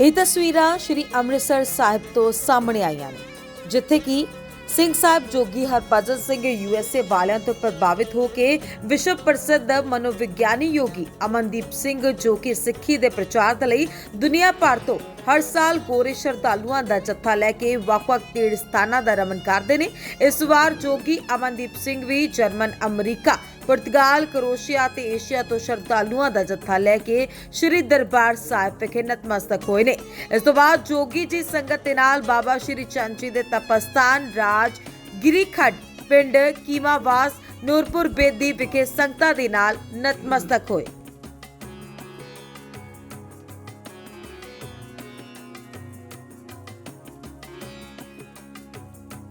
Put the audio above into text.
ਇਹ ਤਸਵੀਰਾਂ ਸ਼੍ਰੀ ਅੰਮ੍ਰਿਤਸਰ ਸਾਹਿਬ ਤੋਂ ਸਾਹਮਣੇ ਆਈਆਂ ਨੇ, ਜਿੱਥੇ ਕਿ ਸਿੰਘ ਸਾਹਿਬ ਜੋਗੀ ਹਰਭਜਨ ਸਿੰਘ ਯੂਐਸਏ ਵਾਲਿਆਂ ਤੋਂ ਪ੍ਰਭਾਵਿਤ ਹੋ ਕੇ ਵਿਸ਼ਵ ਪ੍ਰਸਿੱਧ ਮਨੋਵਿਗਿਆਨੀ ਯੋਗੀ ਅਮਨਦੀਪ ਸਿੰਘ ਜੋ ਕਿ ਸਿੱਖੀ ਦੇ ਪ੍ਰਚਾਰ ਦੇ ਲਈ ਦੁਨੀਆ ਭਰ ਤੋਂ ਹਰ ਸਾਲ ਗੋਰੇ ਸ਼ਰਧਾਲੂਆਂ ਦਾ ਜੱਥਾ ਲੈ ਕੇ ਵੱਖ-ਵੱਖ ਤੀਰਥ ਸਥਾਨਾਂ ਦਾ ਰਮਨ ਕਰਦੇ ਨੇ। ਇਸ ਵਾਰ ਜੋਗੀ ਅਮਨਦੀਪ ਸਿੰਘ ਵੀ ਜਰਮਨ ਅਮਰੀਕਾ ਪੁਰਤਗਾਲ, ਕਰੋਸ਼ੀਆ ਤੇ ਏਸ਼ੀਆ ਤੋਂ ਸ਼ਰਧਾਲੂਆਂ ਦਾ ਜੱਥਾ ਲੈ ਕੇ ਸ੍ਰੀ ਦਰਬਾਰ ਸਾਹਿਬ ਵਿਖੇ ਨਤਮਸਤਕ ਹੋਏ ਨੇ। ਇਸ ਤੋਂ ਬਾਅਦ ਜੋਗੀ ਜੀ ਸੰਗਤ ਦੇ ਨਾਲ ਬਾਬਾ ਸ੍ਰੀ ਚੰਦ ਜੀ ਦੇ ਤਪਸਥਾਨ, ਰਾਜ, ਗਿਰੀਖੱਡ ਪਿੰਡ ਕੀਮਾਵਾਸ ਨੂਰਪੁਰ ਬੇਦੀ ਵਿਖੇ ਸੰਗਤਾਂ ਦੇ ਨਾਲ ਨਤਮਸਤਕ ਹੋਏ।